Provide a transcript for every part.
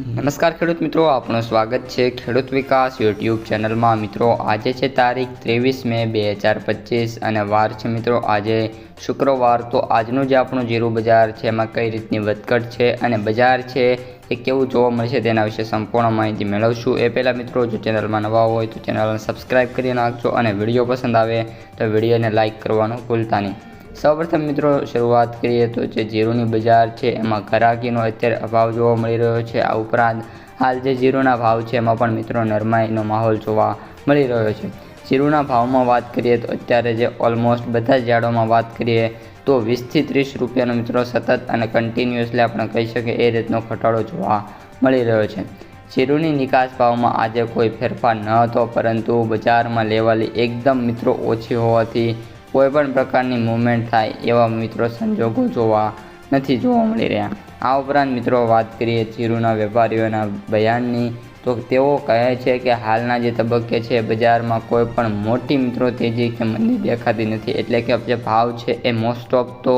નમસ્કાર ખેડૂત મિત્રો, આપનું સ્વાગત છે ખેડૂત વિકાસ યુટ્યુબ ચેનલમાં. મિત્રો, આજે છે તારીખ ત્રેવીસ મે બે હજાર પચીસ અને વાર છે મિત્રો, આજે શુક્રવાર. તો આજનું જે આપણું જીરું બજાર છે, એમાં કઈ રીતની વધઘટ છે અને બજાર છે એ કેવું જોવા મળશે તેના વિશે સંપૂર્ણ માહિતી મેળવશું. એ પહેલાં મિત્રો, જો ચેનલમાં નવા હોય તો ચેનલને સબસ્ક્રાઈબ કરી નાખજો અને વીડિયો પસંદ આવે તો વિડીયોને લાઇક કરવાનું ભૂલતા નહીં. સૌપ્રથમ મિત્રો, શરૂઆત કરીએ તો જે જીરુની બજાર છે, એમાં ઘરાકીનો અત્યારે અભાવ જોવા મળી રહ્યો છે. આ ઉપરાંત હાલ જે જીરુના ભાવ છે, એમાં પણ મિત્રો નરમાઈનો માહોલ જોવા મળી રહ્યો છે. જીરુના ભાવમાં વાત કરીએ તો અત્યારે જે ઓલમોસ્ટ બધા જ યાર્ડોમાં વાત કરીએ તો વીસથી ત્રીસ રૂપિયાનો મિત્રો સતત અને કન્ટિન્યુઅસલી આપણે કહી શકીએ એ રીતનો ઘટાડો જોવા મળી રહ્યો છે. જીરુની નિકાસ ભાવમાં આજે કોઈ ફેરફાર ન હતો, પરંતુ બજારમાં લેવાલી એકદમ મિત્રો ઓછી હોવાથી કોઈપણ પ્રકારની મૂવમેન્ટ થાય એવા મિત્રો સંજોગો જોવા નથી જોવા મળી રહ્યા. આ ઉપરાંત મિત્રો વાત કરીએ ચીરુના વેપારીઓના બયાનની, તો તેઓ કહે છે કે હાલના જે તબક્કે છે, બજારમાં કોઈ પણ મોટી મિત્રો તેજી કે મંદી દેખાતી નથી. એટલે કે જે ભાવ છે એ મોસ્ટ ઓફ તો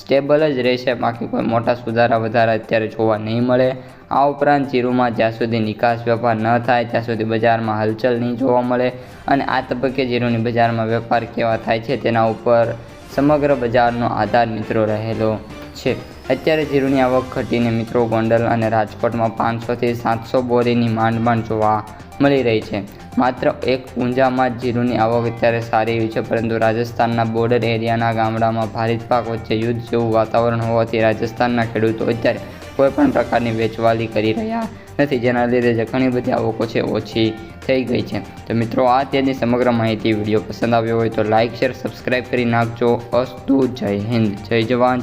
સ્ટેબલ જ રહેશે. બાકી કોઈ મોટા સુધારા વધારા અત્યારે જોવા નહીં મળે. આ ઉપરાંત જીરુમાં જ્યાં સુધી નિકાસ વેપાર ન થાય, ત્યાં સુધી બજારમાં હલચલ નહીં જોવા મળે અને આ તબક્કે જીરુની બજારમાં વેપાર કેવા થાય છે તેના ઉપર સમગ્ર બજારનો આધાર મિત્રો રહેલો છે. અત્યારે જીરુની આવક ઘટીને મિત્રો ગોંડલ અને રાજકોટમાં પાંચસોથી સાતસો બોરીની માંડ માંડ જોવા મળી રહી છે. માત્ર એક ઊંઝામાં જીરુની આવક અત્યારે સારી એવી છે, પરંતુ રાજસ્થાનના બોર્ડર એરિયાના ગામડામાં ભારિત પાક વચ્ચે યુદ્ધ જેવું વાતાવરણ હોવાથી રાજસ્થાનના ખેડૂતો અત્યારે કોઈપણ પ્રકારની વેચવાલી કરી રહ્યા નથી, જેના લીધે જે ઘણી બધી આવકો છે ઓછી થઈ ગઈ છે. તો મિત્રો, આ ત્યાંની સમગ્ર માહિતી વીડિયો પસંદ આવ્યો હોય તો લાઇક શેર સબસ્ક્રાઈબ કરી નાખજો. અસ્તુ, જય હિન્દ, જય જવાન.